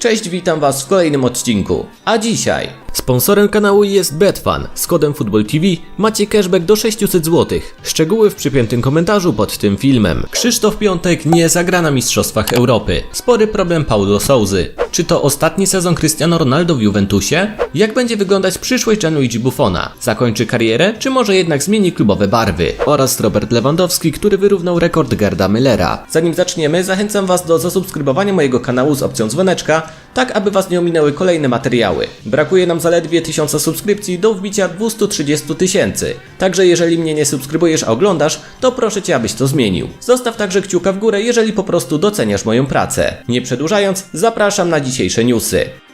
Cześć, witam Was w kolejnym odcinku. A dzisiaj sponsorem kanału jest Betfan. Z kodem Football TV macie cashback do 600 zł. Szczegóły w przypiętym komentarzu pod tym filmem. Krzysztof Piątek nie zagra na Mistrzostwach Europy. Spory problem Paulo Souzy. Czy to ostatni sezon Cristiano Ronaldo w Juventusie? Jak będzie wyglądać przyszłość Gianluigi Buffona? Zakończy karierę, czy może jednak zmieni klubowe barwy? Oraz Robert Lewandowski, który wyrównał rekord Gerda Müllera. Zanim zaczniemy, zachęcam Was do zasubskrybowania mojego kanału z opcją dzwoneczka, tak aby Was nie ominęły kolejne materiały. Brakuje nam zaledwie 1000 subskrypcji do wbicia 230 tysięcy. Także jeżeli mnie nie subskrybujesz, a oglądasz, to proszę Cię, abyś to zmienił. Zostaw także kciuka w górę, jeżeli po prostu doceniasz moją pracę. Nie przedłużając, zapraszam na dzisiejsze newsy.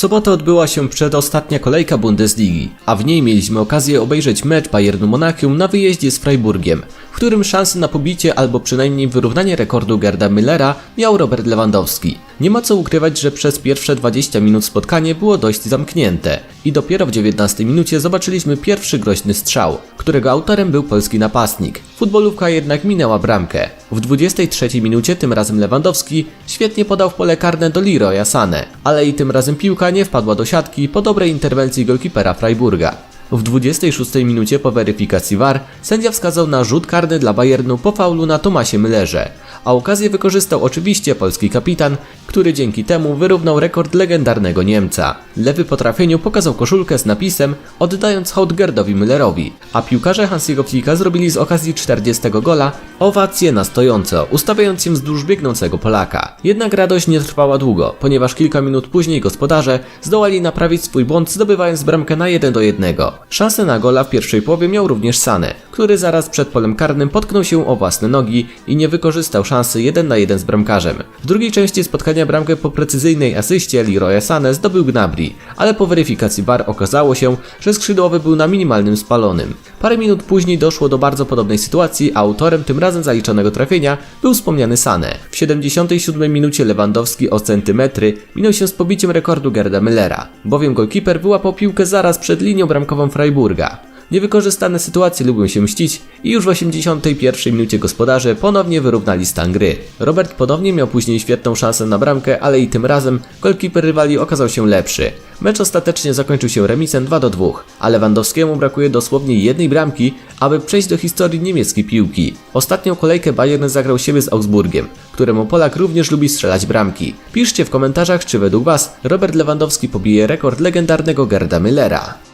Sobotę odbyła się przedostatnia kolejka Bundesligi, a w niej mieliśmy okazję obejrzeć mecz Bayernu Monachium na wyjeździe z Freiburgiem, w którym szansę na pobicie albo przynajmniej wyrównanie rekordu Gerda Müllera miał Robert Lewandowski. Nie ma co ukrywać, że przez pierwsze 20 minut spotkanie było dość zamknięte i dopiero w 19 minucie zobaczyliśmy pierwszy groźny strzał, którego autorem był polski napastnik. Futbolówka jednak minęła bramkę. W 23 minucie tym razem Lewandowski świetnie podał w pole karne do Leroya Sané, ale i tym razem piłka nie wpadła do siatki po dobrej interwencji golkipera Freiburga. W 26 minucie po weryfikacji VAR sędzia wskazał na rzut karny dla Bayernu po faulu na Tomasie Müllerze, a okazję wykorzystał oczywiście polski kapitan, który dzięki temu wyrównał rekord legendarnego Niemca. Lewy po trafieniu pokazał koszulkę z napisem oddając hołd Gerdowi Müllerowi, a piłkarze Hansiego Flika zrobili z okazji 40 gola owację na stojąco, ustawiając się wzdłuż biegnącego Polaka. Jednak radość nie trwała długo, ponieważ kilka minut później gospodarze zdołali naprawić swój błąd zdobywając bramkę na 1 do 1. Szansę na gola w pierwszej połowie miał również Sane, który zaraz przed polem karnym potknął się o własne nogi i nie wykorzystał szansy 1 na 1 z bramkarzem. W drugiej części spotkania bramkę po precyzyjnej asyście Leroya Sane zdobył Gnabry, ale po weryfikacji VAR okazało się, że skrzydłowy był na minimalnym spalonym. Parę minut później doszło do bardzo podobnej sytuacji, a autorem tym razem zaliczonego trafienia był wspomniany Sane. W 77 minucie Lewandowski o centymetry minął się z pobiciem rekordu Gerda Müllera, bowiem golkiper wyłapał piłkę zaraz przed linią bramkową Freiburga. Niewykorzystane sytuacje lubią się mścić i już w 81 minucie gospodarze ponownie wyrównali stan gry. Robert ponownie miał później świetną szansę na bramkę, ale i tym razem golkiper rywali okazał się lepszy. Mecz ostatecznie zakończył się remisem 2 do 2, a Lewandowskiemu brakuje dosłownie jednej bramki, aby przejść do historii niemieckiej piłki. Ostatnią kolejkę Bayern zagrał siebie z Augsburgiem, któremu Polak również lubi strzelać bramki. Piszcie w komentarzach, czy według Was Robert Lewandowski pobije rekord legendarnego Gerda Müllera.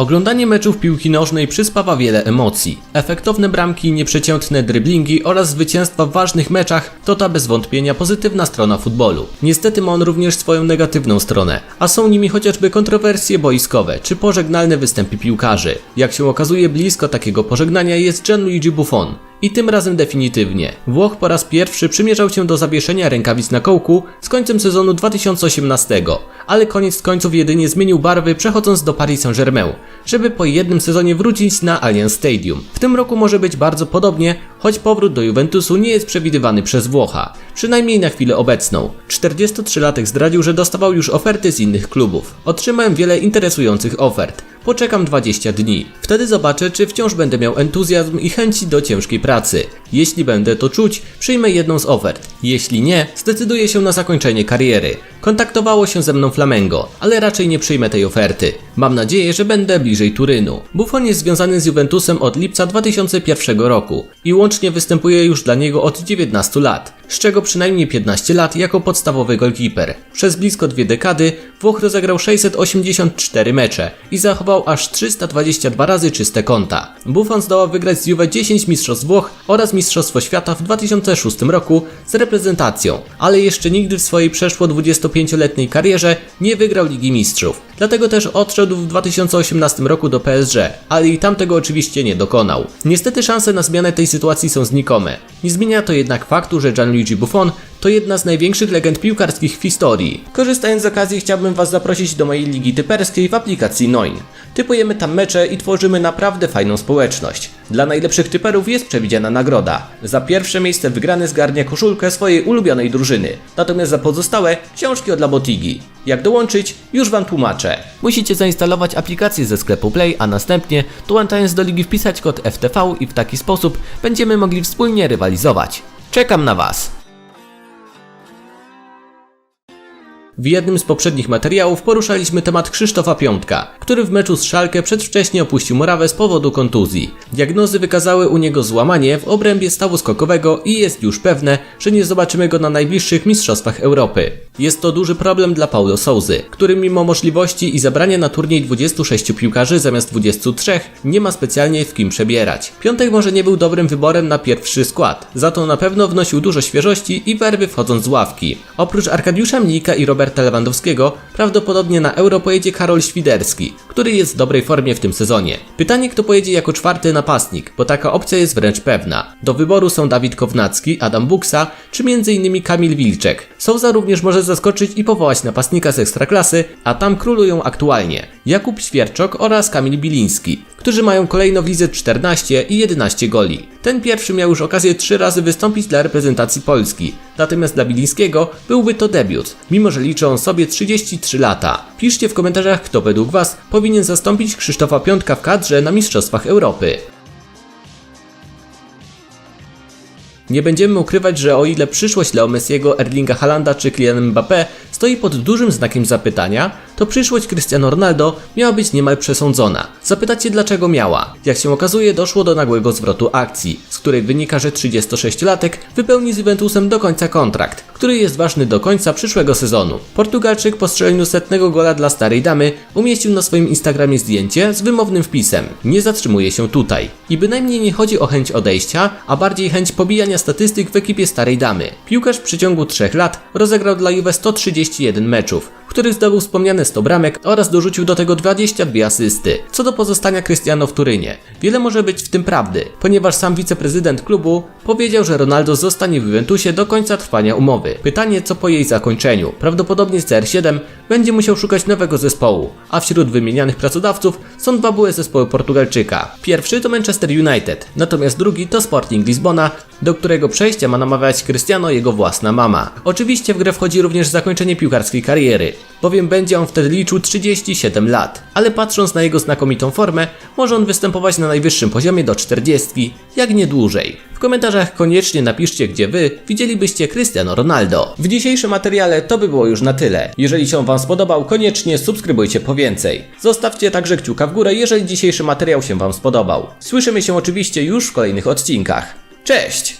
Oglądanie meczów piłki nożnej przyspawa wiele emocji. Efektowne bramki, nieprzeciętne dryblingi oraz zwycięstwa w ważnych meczach to ta bez wątpienia pozytywna strona futbolu. Niestety ma on również swoją negatywną stronę, a są nimi chociażby kontrowersje boiskowe czy pożegnalne występy piłkarzy. Jak się okazuje, blisko takiego pożegnania jest Gianluigi Buffon. I tym razem definitywnie. Włoch po raz pierwszy przymierzał się do zawieszenia rękawic na kołku z końcem sezonu 2018, ale koniec końców jedynie zmienił barwy przechodząc do Paris Saint-Germain, żeby po jednym sezonie wrócić na Allianz Stadium. W tym roku może być bardzo podobnie, choć powrót do Juventusu nie jest przewidywany przez Włocha, przynajmniej na chwilę obecną. 43-latek zdradził, że dostawał już oferty z innych klubów. Otrzymałem wiele interesujących ofert. Poczekam 20 dni. Wtedy zobaczę, czy wciąż będę miał entuzjazm i chęci do ciężkiej pracy. Jeśli będę to czuć, przyjmę jedną z ofert. Jeśli nie, zdecyduję się na zakończenie kariery. Kontaktowało się ze mną Flamengo, ale raczej nie przyjmę tej oferty. Mam nadzieję, że będę bliżej Turynu. Buffon jest związany z Juventusem od lipca 2001 roku i łącznie występuje już dla niego od 19 lat, z czego przynajmniej 15 lat jako podstawowy golkiper. Przez blisko dwie dekady Włoch rozegrał 684 mecze i zachował aż 322 razy czyste konta. Buffon zdołał wygrać z Juve 10 mistrzostw Włoch oraz Mistrzostwo Świata w 2006 roku z reprezentacją, ale jeszcze nigdy w swojej przeszło 25-letniej karierze nie wygrał Ligi Mistrzów. Dlatego też odszedł w 2018 roku do PSG, ale i tam tego oczywiście nie dokonał. Niestety szanse na zmianę tej sytuacji są znikome. Nie zmienia to jednak faktu, że Gianluigi Buffon to jedna z największych legend piłkarskich w historii. Korzystając z okazji chciałbym Was zaprosić do mojej ligi typerskiej w aplikacji Noin. Typujemy tam mecze i tworzymy naprawdę fajną społeczność. Dla najlepszych typerów jest przewidziana nagroda. Za pierwsze miejsce wygrany zgarnia koszulkę swojej ulubionej drużyny, natomiast za pozostałe książki od Labotigi. Jak dołączyć? Już Wam tłumaczę. Musicie zainstalować aplikację ze sklepu Play, a następnie dołączając do ligi wpisać kod FTV i w taki sposób będziemy mogli wspólnie rywalizować. Czekam na Was. W jednym z poprzednich materiałów poruszaliśmy temat Krzysztofa Piątka, który w meczu z Szalkę przedwcześnie opuścił murawę z powodu kontuzji. Diagnozy wykazały u niego złamanie w obrębie stawu skokowego i jest już pewne, że nie zobaczymy go na najbliższych Mistrzostwach Europy. Jest to duży problem dla Paulo Souzy, który mimo możliwości i zabrania na turniej 26 piłkarzy zamiast 23 nie ma specjalnie w kim przebierać. Piątek może nie był dobrym wyborem na pierwszy skład, za to na pewno wnosił dużo świeżości i werwy wchodząc z ławki. Oprócz Arkadiusza Mlika i Roberta Lewandowskiego, prawdopodobnie na Euro pojedzie Karol Świderski, który jest w dobrej formie w tym sezonie. Pytanie kto pojedzie jako czwarty napastnik, bo taka opcja jest wręcz pewna. Do wyboru są Dawid Kownacki, Adam Buksa czy m.in. Kamil Wilczek. Souza również może zaskoczyć i powołać napastnika z ekstraklasy, a tam królują aktualnie Jakub Świerczok oraz Kamil Biliński, którzy mają kolejno w lidze 14 i 11 goli. Ten pierwszy miał już okazję trzy razy wystąpić dla reprezentacji Polski, natomiast dla Bilińskiego byłby to debiut, mimo że liczy on sobie 33 lata. Piszcie w komentarzach, kto według Was powinien zastąpić Krzysztofa Piątka w kadrze na Mistrzostwach Europy. Nie będziemy ukrywać, że o ile przyszłość Leo Messiego, Erlinga Halanda czy Kylian Mbappé stoi pod dużym znakiem zapytania, to przyszłość Cristiano Ronaldo miała być niemal przesądzona. Zapytacie dlaczego miała? Jak się okazuje doszło do nagłego zwrotu akcji, z której wynika, że 36-latek wypełni z Juventusem do końca kontrakt, który jest ważny do końca przyszłego sezonu. Portugalczyk po strzeleniu setnego gola dla starej damy umieścił na swoim Instagramie zdjęcie z wymownym wpisem Nie zatrzymuje się tutaj. I bynajmniej nie chodzi o chęć odejścia, a bardziej chęć pobijania statystyk w ekipie starej damy. Piłkarz w przeciągu 3 lat rozegrał dla Juve 131 meczów, w których zdobył wspomniane 100 bramek oraz dorzucił do tego 22 asysty. Co do pozostania Cristiano w Turynie. Wiele może być w tym prawdy, ponieważ sam wiceprezydent klubu powiedział, że Ronaldo zostanie w Juventusie do końca trwania umowy. Pytanie co po jej zakończeniu. Prawdopodobnie CR7 będzie musiał szukać nowego zespołu, a wśród wymienianych pracodawców są dwa byłe zespoły Portugalczyka. Pierwszy to Manchester United, natomiast drugi to Sporting Lizbona, do którego przejścia ma namawiać Cristiano jego własna mama. Oczywiście w grę wchodzi również zakończenie piłkarskiej kariery, bowiem będzie on wtedy liczył 37 lat, ale patrząc na jego znakomitą formę, może on występować na najwyższym poziomie do 40, jak nie dłużej. W komentarzach koniecznie napiszcie, gdzie wy widzielibyście Cristiano Ronaldo. W dzisiejszym materiale to by było już na tyle. Jeżeli się Wam spodobał, koniecznie subskrybujcie po więcej. Zostawcie także kciuka w górę, jeżeli dzisiejszy materiał się Wam spodobał. Słyszymy się oczywiście już w kolejnych odcinkach. Cześć!